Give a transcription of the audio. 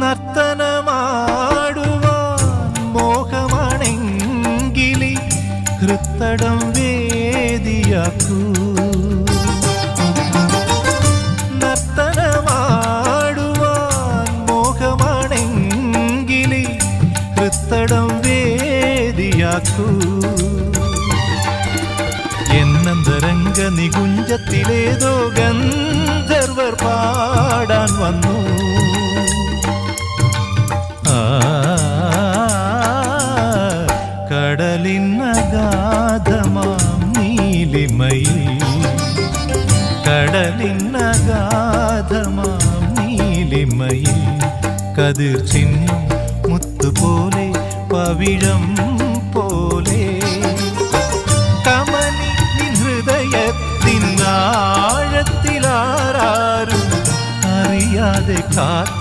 നർത്തനമാടുവാൻ മോഹമാണെങ്കിലി ഹൃത്തടം വേദിയാക്കൂ. ഹൃത്തടം എന്നന്തരംഗ നികുഞ്ചത്തിലേതോ ഗന്ധർവർ പാടാൻ വന്നു. കടലിനഗാധമാം നീലിമയിൽ കടലിനഗാധമാം നീലിമയിൽ കതിർ ചിഹ്നം മുത്തുപോലെ പവിഴം പോലെ ആഴത്തിലാരും അറിയാതെ കാത്തു